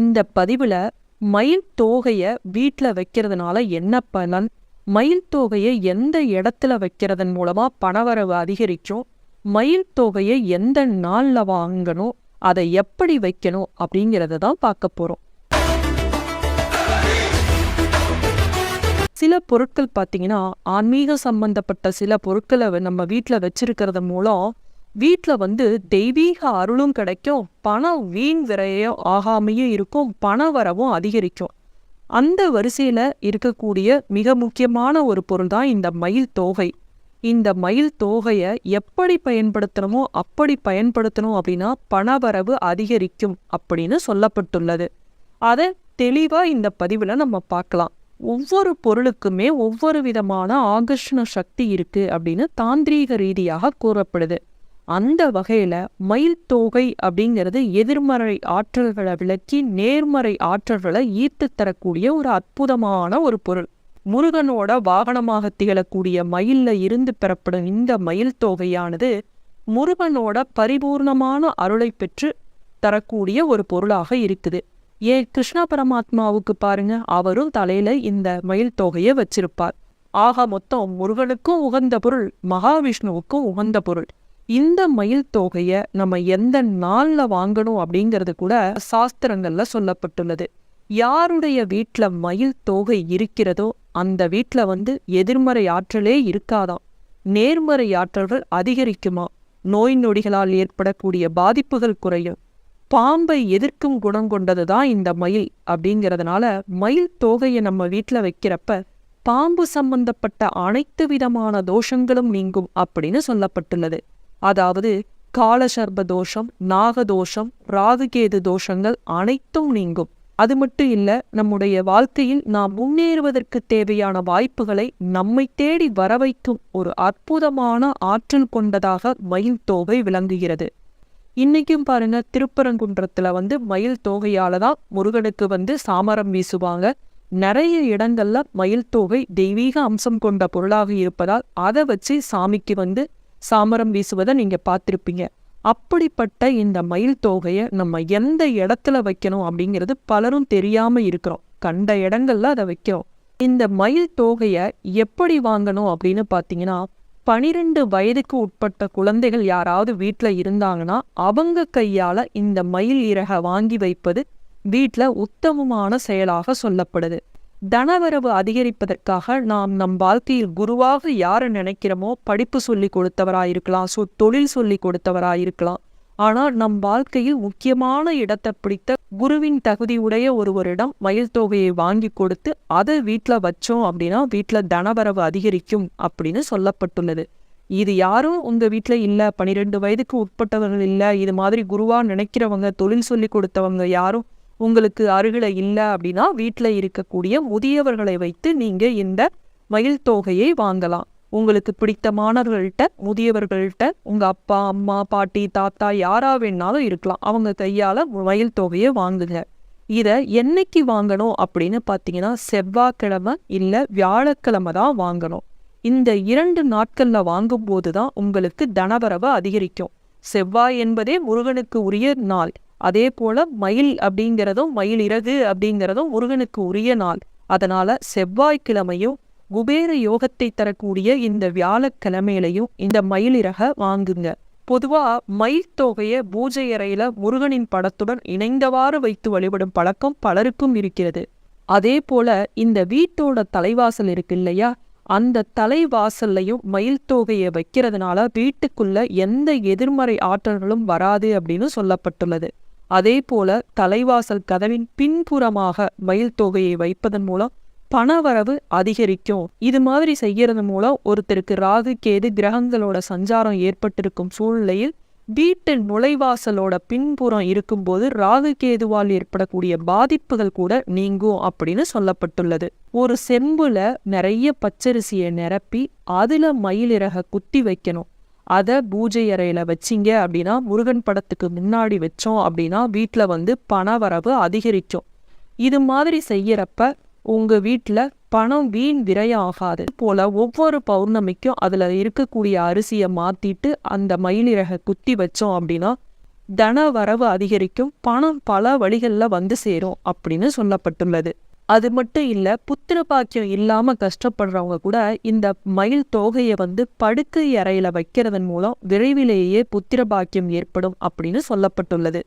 இந்த பதிவில் மயில் தோகையை வீட்டில் வைக்கிறதுனால என்ன பலன்? மயில் தொகையை எந்த இடத்துல வைக்கிறதன் மூலமாக பணவரவு அதிகரிக்கும் மயில் தோகையை எந்த நாளில் வாங்கணும் அதை எப்படி வைக்கணும் அப்படிங்கிறத தான் பார்க்க போகிறோம் சில பொருட்கள் பார்த்தீங்கன்னா ஆன்மீக சம்பந்தப்பட்ட சில பொருட்களை நம்ம வீட்டில் வச்சிருக்கிறது மூலம் வீட்டில் வந்து தெய்வீக அருளும் கிடைக்கும் பணம் வீண் விரையம் ஆகாமையும் இருக்கும் பண வரவும் அதிகரிக்கும். அந்த வரிசையில் இருக்கக்கூடிய மிக முக்கியமான ஒரு பொருள் தான் இந்த மயில் தோகை. இந்த மயில் தோகையை எப்படி பயன்படுத்தணுமோ அப்படி பயன்படுத்தணும் அப்படின்னா பணவரவு அதிகரிக்கும் அப்படின்னு சொல்லப்பட்டுள்ளது. அதை தெளிவாக இந்த பதிவில் நம்ம பார்க்கலாம். ஒவ்வொரு பொருளுக்குமே ஒவ்வொரு விதமான ஆகர்ஷண சக்தி இருக்கு அப்படின்னு தாந்திரீக ரீதியாக கூறப்படுது. அந்த வகையில மயில் தோகை அப்படிங்கிறது எதிர்மறை ஆற்றல்களை விளக்கி நேர்மறை ஆற்றல்களை ஈர்த்து தரக்கூடிய ஒரு அற்புதமான ஒரு பொருள். முருகனோட வாகனமாக திகழக்கூடிய மயில்ல இருந்து பெறப்படும் இந்த மயில் தோகையானது முருகனோட பரிபூர்ணமான அருளை பெற்று தரக்கூடிய ஒரு பொருளாக இருக்குது. ஏன் கிருஷ்ண பரமாத்மாவுக்கு பாருங்க அவரும் தலையில இந்த மயில் தொகையை வச்சிருப்பார். ஆக மொத்தம் முருகனுக்கும் உகந்த பொருள் மகாவிஷ்ணுவுக்கும் உகந்த பொருள். இந்த மயில் தொகையை நம்ம எந்த நாள்ல வாங்கணும் அப்படிங்கிறது கூட சாஸ்திரங்கள்ல சொல்லப்பட்டுள்ளது. யாருடைய வீட்ல மயில் தொகை இருக்கிறதோ அந்த வீட்ல வந்து எதிர்மறை ஆற்றலே இருக்காதாம். நேர்மறை ஆற்றல்கள் அதிகரிக்குமா? நோய் நொடிகளால் ஏற்படக்கூடிய பாதிப்புகள் குறையும். பாம்பை எதிர்க்கும் குணம் கொண்டது தான் இந்த மயில் அப்படிங்கிறதுனால மயில் தொகையை நம்ம வீட்டில் வைக்கிறப்ப பாம்பு சம்பந்தப்பட்ட அனைத்து விதமான தோஷங்களும் நீங்கும் அப்படின்னு சொல்லப்பட்டுள்ளது. அதாவது காலசர்ப தோஷம் நாகதோஷம் ராகுகேது தோஷங்கள் அனைத்தும் நீங்கும். அது மட்டும் இல்ல நம்முடைய வாழ்க்கையில் நாம் முன்னேறுவதற்கு தேவையான வாய்ப்புகளை நம்மை தேடி வரவைக்கும் ஒரு அற்புதமான ஆற்றல் கொண்டதாக மயில் தோகை விளங்குகிறது. இன்னைக்கும் பாருங்க திருப்பரங்குன்றத்துல வந்து மயில் தோகையால தான் முருகனுக்கு வந்து சாமரம் வீசுவாங்க. நிறைய இடங்கள்ல மயில் தோகை தெய்வீக அம்சம் கொண்ட பொருளாக இருப்பதால் அதை வச்சு சாமிக்கு வந்து சாமரம் வீசுவதை நீங்க பார்த்திருப்பீங்க. அப்படிப்பட்ட இந்த மயில் தொகையை நம்ம எந்த இடத்துல வைக்கணும் அப்படிங்கிறது பலரும் தெரியாம இருக்கிறோம். கண்ட இடங்கள்ல அதை வைக்கிறோம். இந்த மயில் தொகையை எப்படி வாங்கணும் அப்படின்னு பார்த்தீங்கன்னா பனிரெண்டு வயதுக்கு உட்பட்ட குழந்தைகள் யாராவது வீட்டில் இருந்தாங்கன்னா அவங்க கையால் இந்த மயில் இறகை வாங்கி வைப்பது வீட்டில் உத்தமமான செயலாக சொல்லப்படுது. தனவரவு அதிகரிப்பதற்காக நாம் நம் வாழ்க்கையில் குருவாக யாரை நினைக்கிறோமோ படிப்பு சொல்லி கொடுத்தவராயிருக்கலாம் ஸோ தொழில் சொல்லி கொடுத்தவராயிருக்கலாம். ஆனால் நம் வாழ்க்கையில் முக்கியமான இடத்தை பிடித்த குருவின் தகுதியுடைய ஒருவரிடம் மயில் தொகையை வாங்கி கொடுத்து அதை வீட்டில் வச்சோம் அப்படின்னா வீட்டில் தனவரவு அதிகரிக்கும் அப்படின்னு சொல்லப்பட்டுள்ளது. இது யாரும் உங்க வீட்டில் இல்லை பன்னிரெண்டு வயதுக்கு உட்பட்டவர்கள் இல்லை இது மாதிரி குருவா நினைக்கிறவங்க தொழில் சொல்லி கொடுத்தவங்க யாரும் உங்களுக்கு அருகில இல்லை அப்படின்னா வீட்டில் இருக்கக்கூடிய முதியவர்களை வைத்து நீங்க இந்த மயில் தொகையை வாங்கலாம். உங்களுக்கு பிடித்தமானவர்கள்ட்ட முதியவர்கள்ட்ட உங்க அப்பா அம்மா பாட்டி தாத்தா யாரா வேணாலும் இருக்கலாம். அவங்க கையால மயில் தொகையை வாங்குங்க. இதை என்னைக்கு வாங்கணும் அப்படின்னு பார்த்தீங்கன்னா செவ்வாய்க்கிழமை இல்லை வியாழக்கிழமை தான் வாங்கணும். இந்த இரண்டு நாட்கள்ல வாங்கும்போது தான் உங்களுக்கு தனவரவு அதிகரிக்கும். செவ்வாய் என்பதே முருகனுக்கு உரிய நாள். அதே போல மயில் அப்படிங்கிறதும் மயில் இறகு அப்படிங்கிறதும் முருகனுக்கு உரிய நாள். அதனால செவ்வாய்க்கிழமையும் குபேர யோகத்தை தரக்கூடிய இந்த வியாழக்கிழமையிலையும் இந்த மயில் இறக வாங்குங்க. பொதுவா மயில் தொகையை பூஜை அறையில முருகனின் படத்துடன் இணைந்தவாறு வைத்து வழிபடும் பழக்கம் பலருக்கும் இருக்கிறது. அதே போல இந்த வீட்டோட தலைவாசல் இருக்கு இல்லையா? அந்த தலைவாசல்லையும் மயில் தொகையை வைக்கிறதுனால வீட்டுக்குள்ள எந்த எதிர்மறை ஆற்றல்களும் வராது அப்படின்னு சொல்லப்பட்டுள்ளது. அதே போல தலைவாசல் கதவின் பின்புறமாக மயில் தொகையை வைப்பதன் மூலம் பணவரவு அதிகரிக்கும். இது மாதிரி செய்யறது மூலம் ஒருத்தருக்கு ராகு கேது கிரகங்களோட சஞ்சாரம் ஏற்பட்டிருக்கும் சூழ்நிலையில் வீட்டு நுழைவாசலோட பின்புறம் இருக்கும்போது ராகு கேதுவால் ஏற்படக்கூடிய பாதிப்புகள் கூட நீங்கும் அப்படின்னு சொல்லப்பட்டுள்ளது. ஒரு செம்புல நிறைய பச்சரிசியை நிரப்பி அதுல மயிலிறக குத்தி வைக்கணும். அதை பூஜை அறையில் வச்சிங்க அப்படின்னா முருகன் படத்துக்கு முன்னாடி வச்சோம் அப்படின்னா வீட்டில் வந்து பண வரவு அதிகரிக்கும். இது மாதிரி செய்யறப்ப உங்கள் வீட்டில் பணம் வீண் விரைய ஆகாது போல் ஒவ்வொரு பௌர்ணமிக்கும் அதில் இருக்கக்கூடிய அரிசியை மாற்றிட்டு அந்த மயிலிறக குத்தி வச்சோம் அப்படின்னா தன வரவு அதிகரிக்கும் பணம் பல வழிகளில் வந்து சேரும் அப்படின்னு சொல்லப்பட்டுள்ளது. அது மட்டும் இல்லை புத்திர பாக்கியம் இல்லாமல் கஷ்டப்படுறவங்க கூட இந்த மயில் தோகையை வந்து படுக்கை அறையில் வைக்கிறதன் மூலம் விரைவிலேயே புத்திர பாக்கியம் ஏற்படும் அப்படின்னு சொல்லப்பட்டுள்ளது.